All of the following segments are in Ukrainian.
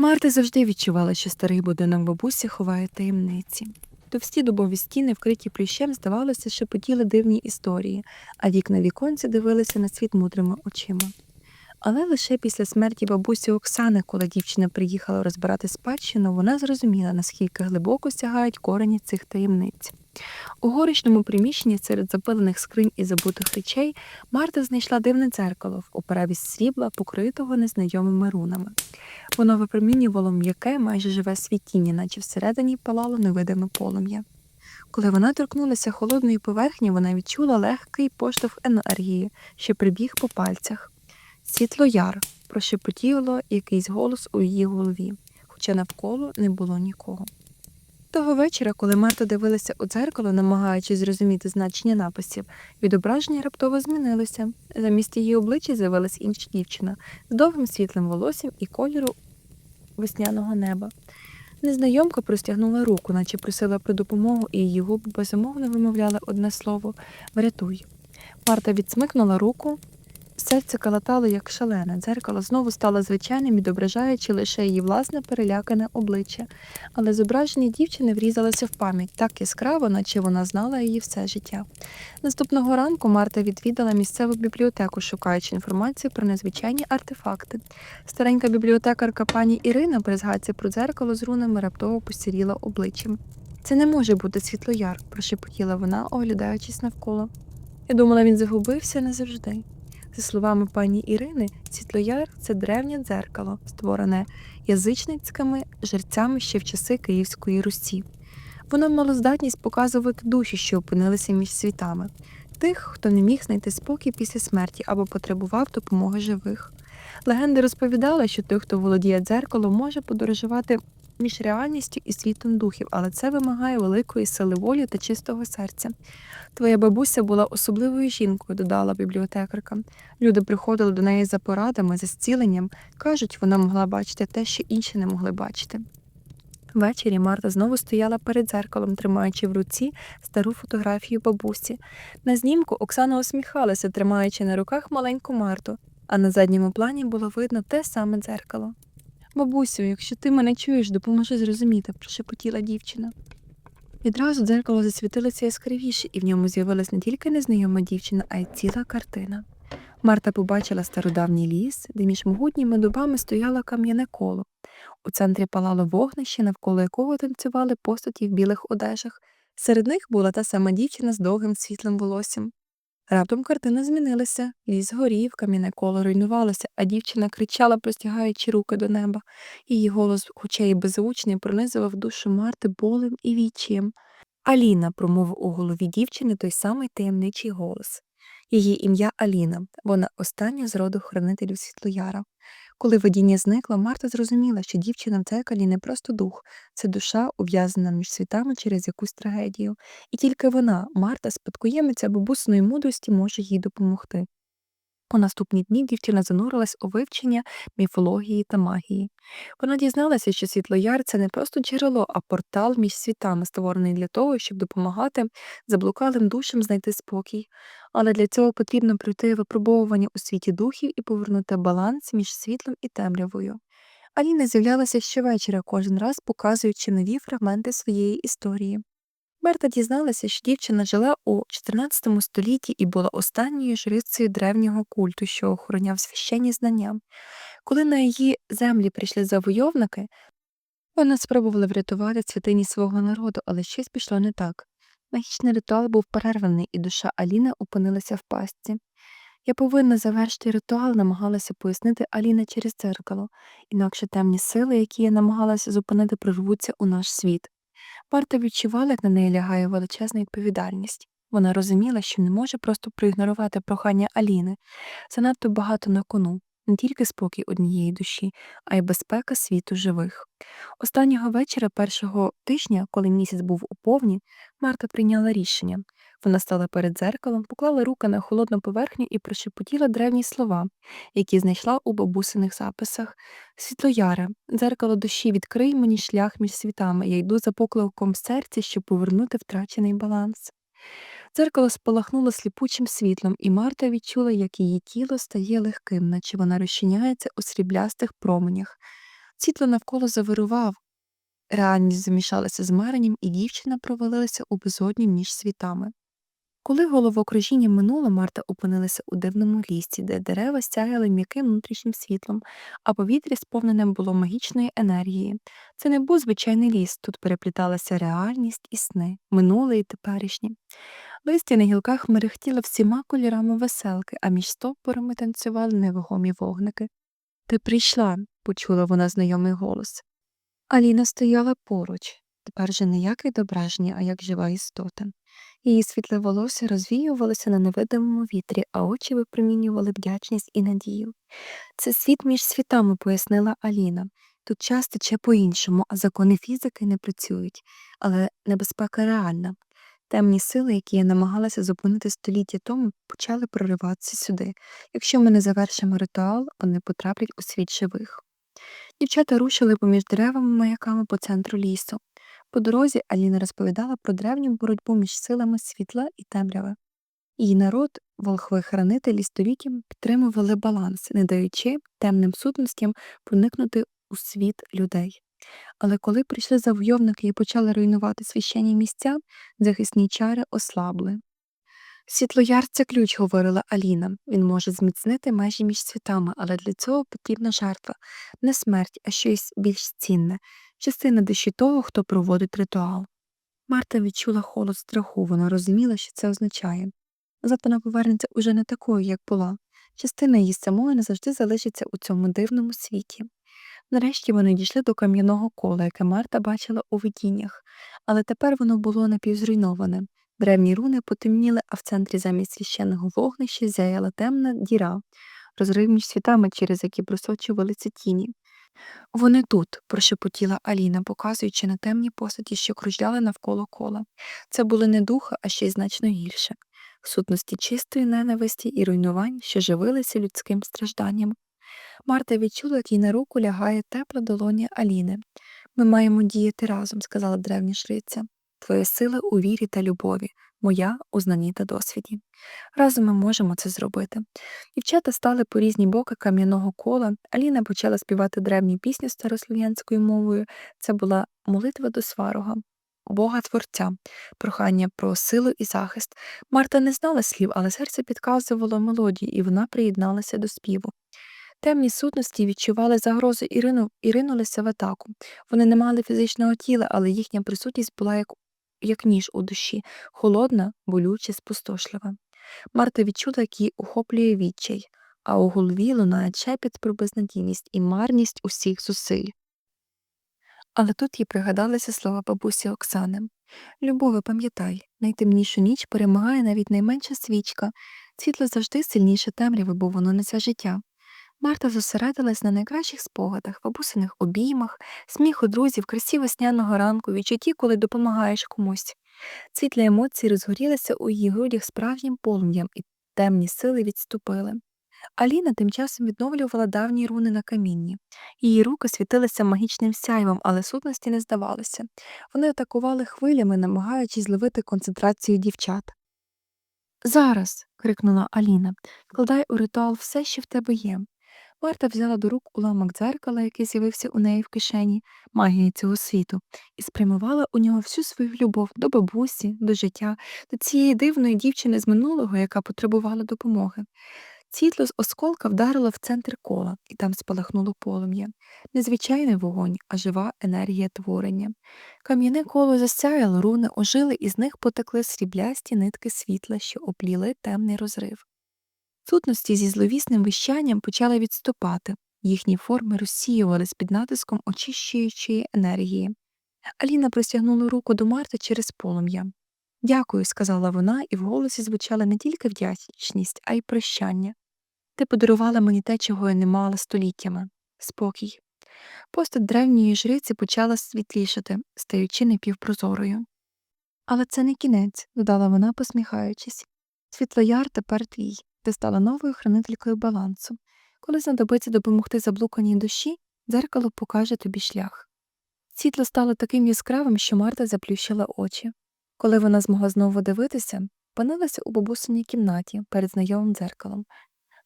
Марта завжди відчувала, що старий будинок бабусі ховає таємниці. Товсті дубові стіни, вкриті плющем, здавалося, що потіли дивні історії, а вікна віконці дивилися на світ мудрими очима. Але лише після смерті бабусі Оксани, коли дівчина приїхала розбирати спадщину, вона зрозуміла, наскільки глибоко сягають корені цих таємниць. У горичному приміщенні серед запилених скринь і забутих речей Марта знайшла дивне дзеркало в оправі срібла, покритого незнайомими рунами. Воно випромінювало м'яке, майже живе світіння, наче всередині палало невидиме полум'я. Коли вона торкнулася холодної поверхні, вона відчула легкий поштовх енергії, що прибіг по пальцях. Світлояр прошепотіло якийсь голос у її голові, хоча навколо не було нікого. Того вечора, коли Марта дивилася у дзеркало, намагаючись зрозуміти значення написів, відображення раптово змінилося. Замість її обличчя з'явилась інша дівчина з довгим світлим волоссям і кольору весняного неба. Незнайомка простягнула руку, наче просила про допомогу, і її губи безумовно вимовляли одне слово Врятуй. Марта відсмикнула руку. Серце калатало, як шалене. Дзеркало знову стало звичайним, відображаючи лише її власне перелякане обличчя. Але зображення дівчини врізалося в пам'ять так яскраво, наче вона знала її все життя. Наступного ранку Марта відвідала місцеву бібліотеку, шукаючи інформацію про незвичайні артефакти. Старенька бібліотекарка пані Ірина при згадці про дзеркало з рунами раптово посіріла обличчям. Це не може бути світлояр, прошепотіла вона, оглядаючись навколо. Я думала, він загубився назавжди. За словами пані Ірини, світлояр це древнє дзеркало, створене язичницькими жерцями ще в часи Київської Русі. Воно мало здатність показувати душі, що опинилися між світами, тих, хто не міг знайти спокій після смерті або потребував допомоги живих. Легенди розповідали, що той, хто володіє дзеркалом, може подорожувати між реальністю і світом духів, але це вимагає великої сили волі та чистого серця. Твоя бабуся була особливою жінкою, додала бібліотекарка. Люди приходили до неї за порадами, за зціленням. Кажуть, вона могла бачити те, що інші не могли бачити. Ввечері Марта знову стояла перед дзеркалом, тримаючи в руці стару фотографію бабусі. На знімку Оксана усміхалася, тримаючи на руках маленьку Марту, а на задньому плані було видно те саме дзеркало. Бабусю, якщо ти мене чуєш, допоможи зрозуміти, прошепотіла дівчина. Відразу дзеркало засвітилося яскравіше, і в ньому з'явилась не тільки незнайома дівчина, а й ціла картина. Марта побачила стародавній ліс, де між могутніми дубами стояло кам'яне коло. У центрі палало вогнище, навколо якого танцювали постаті в білих одежах. Серед них була та сама дівчина з довгим світлим волоссям. Раптом картина змінилася, ліс горів, кам'яне коло руйнувалося, а дівчина кричала, простягаючи руки до неба. Її голос, хоча й беззвучний, пронизував душу Марти болем і вічієм. Аліна промовив у голові дівчини той самий таємничий голос. Її ім'я Аліна, вона остання з роду хранителів Світлояра. Коли видіння зникло, Марта зрозуміла, що дівчина в дзеркалі не просто дух, це душа, ув'язана між світами через якусь трагедію, і тільки вона, Марта, спадкоємиця бабусної мудрості, може їй допомогти. У наступні дні дівчина занурилась у вивчення міфології та магії. Вона дізналася, що світлояр це не просто джерело, а портал між світами, створений для того, щоб допомагати заблукалим душам знайти спокій. Але для цього потрібно пройти випробовування у світі духів і повернути баланс між світлом і темрявою. Аліна з'являлася щовечора, кожен раз показуючи нові фрагменти своєї історії. Берта дізналася, що дівчина жила у 14 столітті і була останньою жрицею древнього культу, що охороняв священні знання. Коли на її землі прийшли завойовники, вона спробувала врятувати святині свого народу, але щось пішло не так. Магічний ритуал був перерваний, і душа Аліни опинилася в пастці. Я повинна завершити ритуал, намагалася пояснити Аліна через дзеркало, інакше темні сили, які я намагалася зупинити, прорвуться у наш світ. Марта відчувала, як на неї лягає величезна відповідальність. Вона розуміла, що не може просто проігнорувати прохання Аліни. Занадто багато на кону, не тільки спокій однієї душі, а й безпека світу живих. Останнього вечора першого тижня, коли місяць був у повні, Марта прийняла рішення. Вона стала перед дзеркалом, поклала руки на холодну поверхню і прошепотіла древні слова, які знайшла у бабусиних записах. Світлояре, дзеркало душі, відкрий мені шлях між світами, я йду за покликом серця, щоб повернути втрачений баланс. Дзеркало спалахнуло сліпучим світлом, і Марта відчула, як її тіло стає легким, наче вона розчиняється у сріблястих променях. Світло навколо завирував, реальність замішалася з маренням, і дівчина провалилася у безодню між світами. Коли головокружіння минуло, Марта опинилася у дивному лісі, де дерева сяяли м'яким внутрішнім світлом, а повітря сповнене було магічної енергії. Це не був звичайний ліс, тут перепліталася реальність і сни, минуле і теперішнє. Листя на гілках мерехтіло всіма кольорами веселки, а між стовпорами танцювали невагомі вогники. Ти прийшла, почула вона знайомий голос. Аліна стояла поруч, тепер же не як відображення, а як жива істота. Її світле волосся розвіювалося на невидимому вітрі, а очі випромінювали вдячність і надію. Це світ між світами, пояснила Аліна. Тут час тече по-іншому, а закони фізики не працюють, але небезпека реальна. Темні сили, які я намагалася зупинити століття тому, почали прориватися сюди. Якщо ми не завершимо ритуал, вони потраплять у світ живих. Дівчата рушили поміж деревами маяками по центру лісу. По дорозі Аліна розповідала про древню боротьбу між силами світла і темряви. Її народ, волхви-хранителі, століттям підтримували баланс, не даючи темним сутностям проникнути у світ людей. Але коли прийшли завойовники і почали руйнувати священні місця, захисні чари ослабли. Світлояр це ключ, говорила Аліна. Він може зміцнити межі між світами, але для цього потрібна жертва, не смерть, а щось більш цінне, частина душі того, хто проводить ритуал. Марта відчула холод страху, вона розуміла, що це означає. Зато вона повернеться уже не такою, як була. Частина її самої назавжди залишиться у цьому дивному світі. Нарешті вони дійшли до кам'яного кола, яке Марта бачила у видіннях, але тепер воно було напівзруйноване. Древні руни потемніли, а в центрі замість священного вогнища зяяла темна діра, розрив між світами, через які просочувалися тіні. Вони тут, прошепотіла Аліна, показуючи на темні посаді, що кружляли навколо кола. Це були не духа, а ще й значно гірше сутності чистої ненависті і руйнувань, що живилися людським стражданням. Марта відчула, як їй на руку лягає тепла долоня Аліни. Ми маємо діяти разом, сказала древня шриця. Твоя сила у вірі та любові, моя у знанні та досвіді. Разом ми можемо це зробити. Дівчата стали по різні боки кам'яного кола. Аліна почала співати древні пісні старослов'янською мовою. Це була молитва до сварога. Бога Творця, прохання про силу і захист. Марта не знала слів, але серце підказувало мелодії, і вона приєдналася до співу. Темні сутності відчували загрозу і і ринулися в атаку. Вони не мали фізичного тіла, але їхня присутність була як як ніж у душі, холодна, болюче, спустошлива. Марта відчула, як її охоплює відчай, а у голові лунає чепіт про безнадійність і марність усіх зусиль. Але тут їй пригадалися слова бабусі Оксани Любове, пам'ятай, найтемнішу ніч перемагає навіть найменша свічка, світло завжди сильніше темряви, бо воно несе життя. Марта зосередилась на найкращих спогадах, бабусиних обіймах, сміху друзів, красі весняного ранку, відчутті, коли допомагаєш комусь. Світлі емоції розгорілися у її грудях справжнім полум'ям, і темні сили відступили. Аліна тим часом відновлювала давні руни на камінні. Її руки світилися магічним сяйвом, але сутності не здавалося. Вони атакували хвилями, намагаючись зловити концентрацію дівчат. Зараз. крикнула Аліна, вкладай у ритуал все, що в тебе є. Марта взяла до рук уламок дзеркала, який з'явився у неї в кишені, магії цього світу, і спрямувала у нього всю свою любов до бабусі, до життя, до цієї дивної дівчини з минулого, яка потребувала допомоги. Світло з осколка вдарило в центр кола, і там спалахнуло полум'я. Незвичайний вогонь, а жива енергія творення. Кам'яне коло засяяло, руни ожили, і з них потекли сріблясті нитки світла, що опліли темний розрив. Сутності зі зловісним вищанням почали відступати, їхні форми розсіювались під натиском очищуючої енергії. Аліна простягнула руку до Марти через полум'я. Дякую, сказала вона, і в голосі звучала не тільки вдячність, а й прощання. Ти подарувала мені те, чого я не мала століттями спокій. Постать древньої жриці почала світлішати, стаючи напівпрозорою. Але це не кінець, додала вона, посміхаючись. Світлояр тепер твій. Ти стала новою хранителькою балансу. Коли знадобиться допомогти заблуканій душі, дзеркало покаже тобі шлях. Світло стало таким яскравим, що Марта заплющила очі. Коли вона змогла знову дивитися, опинилася у бабусиній кімнаті перед знайомим дзеркалом.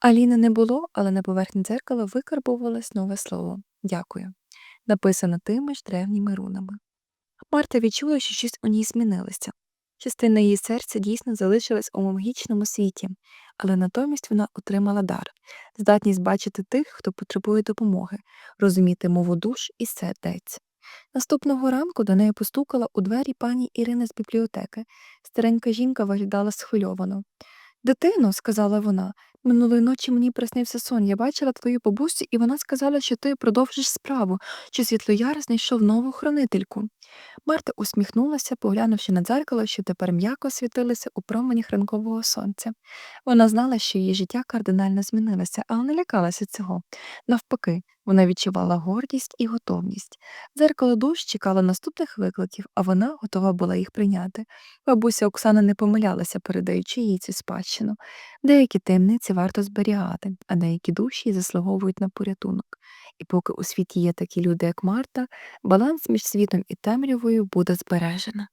Аліни не було, але на поверхні дзеркала викарбувалось нове слово дякую. написана тими ж древніми рунами. Марта відчула, що щось у ній змінилося. Частина її серця дійсно залишилась у магічному світі, але натомість вона отримала дар здатність бачити тих, хто потребує допомоги, розуміти мову душ і сердець. Наступного ранку до неї постукала у двері пані Ірина з бібліотеки. Старенька жінка виглядала схвильовано. Дитино, сказала вона, минулої ночі мені приснився сон. Я бачила твою бабусю, і вона сказала, що ти продовжиш справу, що світлояр знайшов нову хранительку. Марта усміхнулася, поглянувши на дзеркало, що тепер м'яко світилося у променях ранкового сонця. Вона знала, що її життя кардинально змінилося, але не лякалася цього. Навпаки, вона відчувала гордість і готовність. Дзеркало душ чекало наступних викликів, а вона готова була їх прийняти. Бабуся Оксана не помилялася, передаючи їй цю спадщину. Деякі таємниці варто зберігати, а деякі душі заслуговують на порятунок. І поки у світі є такі люди, як Марта, баланс між світом і темрявою буде збережено.